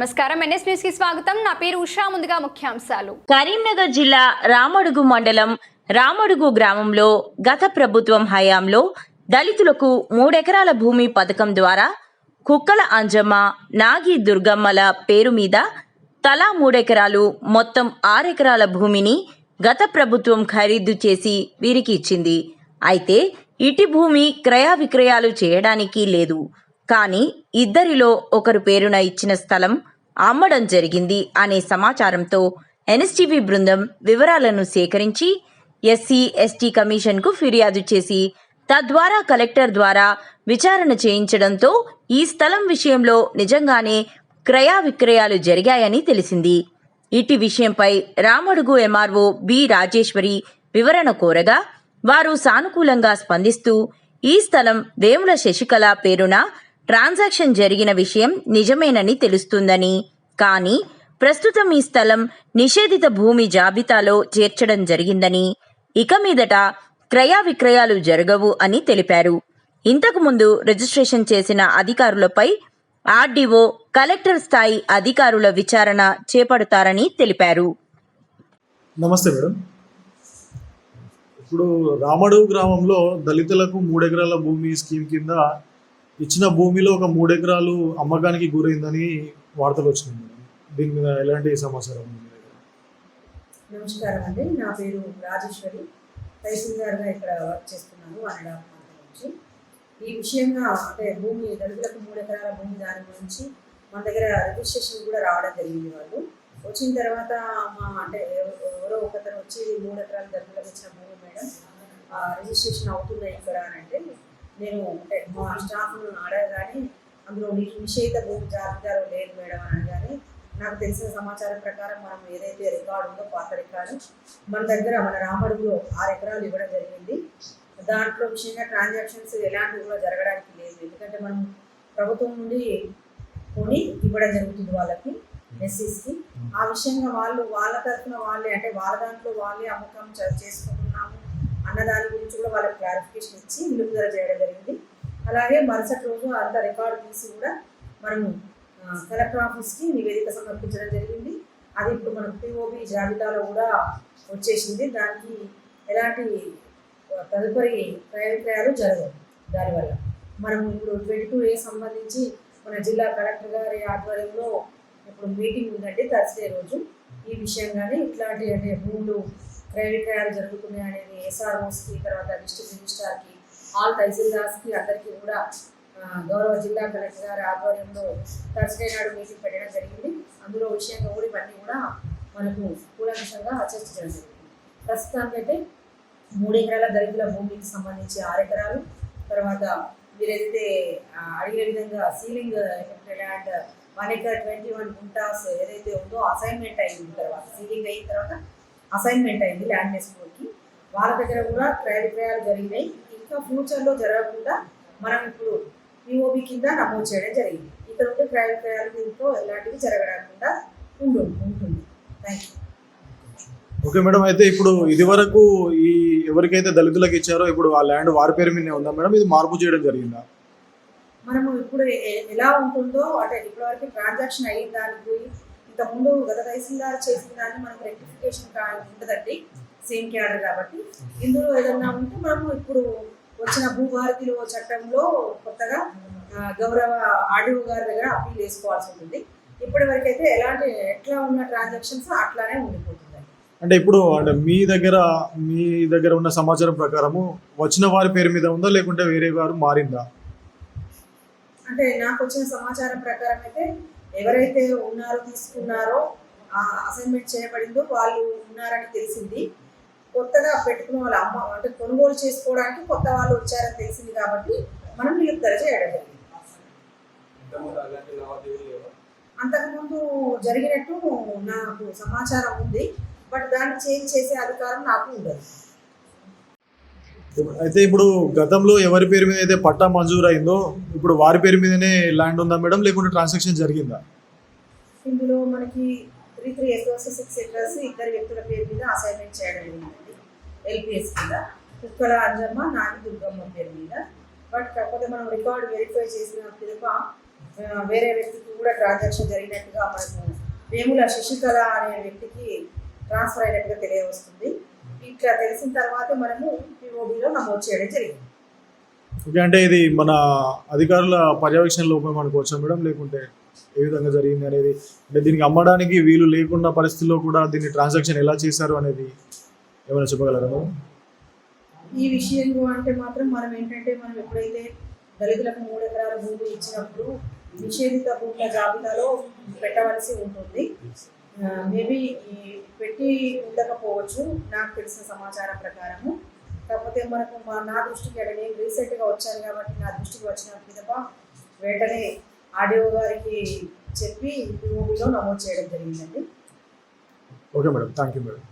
నమస్కారం. ఎన్ఎస్ న్యూస్కి స్వాగతం. నా పేరు ఉషా. ముందుగా ముఖ్యాంశాలు. కరీంనగర్ జిల్లా రామడుగు మండలం రామడుగు గ్రామంలో గత ప్రభుత్వం హయాంలో దళితులకు మూడెకరాల భూమి పథకం ద్వారా కుక్కల అంజమ్మ నాగి దుర్గమ్మల పేరు మీద తలా మూడెకరాలు మొత్తం ఆరెకరాల భూమిని గత ప్రభుత్వం ఖరీదు చేసి వీరికి ఇచ్చింది. అయితే ఇటు భూమి క్రయ విక్రయాలు చేయడానికి లేదు. కానీ ఇద్దరిలో ఒకరు పేరున ఇచ్చిన స్థలం అమ్మడం జరిగింది అనే సమాచారంతో ఎన్ఎస్టీవీ బృందం వివరాలను సేకరించి ఎస్సీ ఎస్టీ కమిషన్కు ఫిర్యాదు చేసి తద్వారా కలెక్టర్ ద్వారా విచారణ చేయించడంతో ఈ స్థలం విషయంలో నిజంగానే క్రయా విక్రయాలు జరిగాయని తెలిసింది. ఇటు విషయంపై రామడుగు ఎంఆర్ఓ బి రాజేశ్వరి వివరణ కోరగా వారు సానుకూలంగా స్పందిస్తూ ఈ స్థలం వేముల శశికళ పేరున ట్రాన్సాక్షన్ జరిగిన విషయం నిజమేనని తెలుస్తుందని. కానీ ప్రస్తుతం ఈ స్థలం నిషేధిత భూమి జాబితాలో చేర్చడం జరిగిందని. ఇక మీదట క్రయ విక్రయాలు జరగవు అని తెలిపారు. ఇంతకుముందు రిజిస్ట్రేషన్ చేసిన అధికారులపై ఆర్డీఓ కలెక్టర్ స్థాయి అధికారుల విచారణ చేపడతారని తెలిపారు. నమస్తే మేడం. ఇప్పుడు రామడు గ్రామంలో దళితులకు మూడెకరాల భూమి స్కీమ్ కింద ఇచ్చిన భూమిలో ఒక మూడెకరాలు అమ్మకానికి గురైందని వార్తలు వచ్చినాయి మేడం. దీని మీద ఎలాంటి సమాచారం ఉంది? నమస్కారం అండి నా పేరు రాజేశ్వరి. తహసీల్దార్గా ఇక్కడ వర్క్ చేస్తున్నాను అనడా ప్రాంతం నుంచి. ఈ విషయంగా అంటే భూమి దళితులకు మూడు ఎకరాల భూమి దాని గురించి మన దగ్గర రిజిస్ట్రేషన్ కూడా రావడం జరిగింది వాళ్ళు. వచ్చిన తర్వాత మా అంటే ఎవరో ఒకతను వచ్చి మూడు ఎకరాల దళితులకు ఇచ్చిన భూమి మేడం ఆ, రిజిస్ట్రేషన్ అవుతున్నాయి ఇక్కడ అని అంటే నేను అంటే మా స్టాఫ్ను అడగగానే అందులో నిషేధ భూమి జాబితాలో లేదు మేడం అని అనగానే నాకు తెలిసిన సమాచారం ప్రకారం మనం ఏదైతే రికార్డు ఉందో పాత రికార్డు మన దగ్గర మన రామడుగులో ఆరు ఎకరాలు ఇవ్వడం జరిగింది. దాంట్లో విషయంగా ట్రాన్సాక్షన్స్ ఎలాంటివి కూడా జరగడానికి లేదు. ఎందుకంటే మనం ప్రభుత్వం నుండి కొని ఇవ్వడం జరుగుతుంది వాళ్ళకి ఎస్సీస్కి ఆ విషయంగా వాళ్ళు వాళ్ళ తరఫున వాళ్ళే అంటే వాళ్ళ దాంట్లో వాళ్ళే అమ్మకం చేసుకుంటారు అన్నదాని దాని గురించి కూడా వాళ్ళకి క్లారిఫికేషన్ ఇచ్చి నిలుపుదల చేయడం జరిగింది. అలాగే మరుసటి రోజు అంత రికార్డు తీసి కూడా మనము కలెక్టర్ ఆఫీస్కి నివేదిక సమర్పించడం జరిగింది. అది ఇప్పుడు మన పిఓబి జాబితాలో కూడా వచ్చేసింది. దానికి ఎలాంటి తదుపరి క్రయ జరగవు దానివల్ల మనం ఇప్పుడు ట్వంటీ టూ ఏ సంబంధించి మన జిల్లా కలెక్టర్ గారి ఆధ్వర్యంలో ఇప్పుడు మీటింగ్ ఉందండి థర్స్డే రోజు. ఈ విషయంగానే ఇట్లాంటి అంటే భూములు క్రయ విక్రయాలు జరుగుతున్నాయి అనేది ఎస్ఆర్ఓస్కి తర్వాత డిస్ట్రిక్ట్ రిజిస్ట్రార్కి ఆల్ తహసీల్దార్స్కి అందరికీ కూడా గౌరవ జిల్లా కలెక్టర్ గారి ఆధ్వర్యంలో థర్స్డే నాడు మీటింగ్ పెట్టడం జరిగింది. అందులో విషయంగా కూడా ఇవన్నీ కూడా మనకు కూలంకషంగా చర్చ జరిగింది. ప్రస్తుతానికైతే మూడు ఎకరాల దళితుల భూమికి సంబంధించి ఆరు ఎకరాలు తర్వాత మీరు అడిగిన విధంగా ceiling land one acre twenty one guntas ఏదైతే ఉందో అసైన్మెంట్ అయింది తర్వాత సీలింగ్ అయిన తర్వాత అసైన్మెంట్ అయింది ల్యాండ్ నెస్పోర్ట్కి వాళ్ళ దగ్గర కూడా క్రయ విక్రయాలు జరిగినాయి. ఇంకా ఫ్యూచర్లో జరగకుండా మనం ఇప్పుడు పిఓబి కింద నమోదు చేయడం జరిగింది. ఇక్కడ ఉంటే క్రయ విక్రయాలు దీంట్లో ఎలాంటివి జరగకుండా ఉంటుంది ఉంటుంది. థ్యాంక్ యూ ఓకే మేడం అయితే ఇప్పుడు ఇది వరకు ఈ ఎవరికైతే దళితులకు ఇచ్చారో ఇప్పుడు ఆ ల్యాండ్ వారి పేరు మీదనే ఉందా మేడం ఇది మార్పు చేయడం జరిగిందా? మనము ఇప్పుడు ఎలా ఉంటుందో అంటే ఇప్పటివరకు ట్రాన్సాక్షన్ అయిన దానికి ఇంతకుముందు గత తహసీల్దార్ చేసిన దాన్ని మనకు రెక్టిఫికేషన్ ఉండదండి సేమ్ క్యాడర్ కాబట్టి. ఇందులో ఏదన్నా ఉంటే మనము ఇప్పుడు వచ్చిన భూభారతిలో చట్టంలో కొత్తగా గౌరవ ఆర్డీఓ గారి దగ్గర అప్పీల్ చేసుకోవాల్సి ఉంటుంది. ఇప్పటి వరకు అయితే ఎలాంటి ఎట్లా ఉన్న ట్రాన్సాక్షన్స్ అట్లానే ఉండిపోతుంది అంటే ఇప్పుడు అంటే మీ దగ్గర మీ దగ్గర ఉన్న సమాచారం ప్రకారము వచ్చిన వారి పేరు మీద ఉందా లేకుంటే వేరే వారు మారిందా? అంటే నాకు వచ్చిన సమాచారం ప్రకారం అయితే ఎవరైతే ఉన్నారో తీసుకున్నారో అసైన్మెంట్ చేయబడిందో వాళ్ళు ఉన్నారని తెలిసింది. కొత్తగా పెట్టుకున్న వాళ్ళ అమ్మ అంటే కొనుగోలు చేసుకోవడానికి కొత్త వాళ్ళు వచ్చారని తెలిసింది కాబట్టి మనం నిలుపుదల చేయడం జరిగింది. అంతకుముందు జరిగినట్టు నాకు సమాచారం ఉంది బట్ దాన్ని చేంజ్ చేసే అధికారం నాకు ఉండదు. అయితే ఇప్పుడు గతంలో ఎవరి పేరు మీద అయితే పట్టా మంజూరు అయిందో ఇప్పుడు వారి పేరు మీదనే ల్యాండ్ ఉందా మేడం? లేకుంటే ట్రాన్సాక్షన్ జరిగిందా? ఇందులో మనకి three three acres six acres ఇద్దరు వ్యక్తుల పేరు మీద అసైన్మెంట్ చేయడం జరిగిందండి. ఎల్పిఎస్ కింద కుక్కల అంజమ్మ నాని దుర్గమ్మ పేరు మీద. బట్ కాకపోతే మనం రికార్డ్ వెరిఫై చేసిన పిదప వేరే వ్యక్తికి కూడా ట్రాన్సాక్షన్ జరిగినట్టుగా మనకు వేముల శశికళ అనే వ్యక్తికి ట్రాన్స్ఫర్ అయినట్టుగా తెలియవస్తుంది. ఇట్లా తెలిసిన తర్వాత మనము పిఓబిలో నమోదు చేయడం జరిగింది. ఓకే అంటే ఇది మన అధికారుల పర్యవేక్షణ లోపం అనుకోవచ్చా మేడం? లేకుంటే ఏ విధంగా జరిగింది అనేది? అంటే దీనికి అమ్మడానికి వీలు లేకుండా పరిస్థితుల్లో కూడా దీన్ని ట్రాన్సాక్షన్ ఎలా చేశారు అనేది ఏమైనా చెప్పగలరా ఈ విషయంలో అంటే మాత్రం మనం ఏంటంటే మనం ఎప్పుడైతే దళితులకు మూడు ఎకరాల భూమి ఇచ్చినప్పుడు నిషేధిత భూముల జాబితాలో పెట్టవలసి ఉంటుంది. మేబీ పెట్టి ఉండకపోవచ్చు నాకు తెలిసిన సమాచారం ప్రకారము. కాకపోతే మనకు మా నా దృష్టికి అంటే రీసెంట్గా వచ్చాను కాబట్టి నా దృష్టికి వచ్చిన పిదప వెంటనే ఆడియో గారికి చెప్పి మూవీలో నమోదు చేయడం జరిగిందండి. Okay madam. Thank you madam.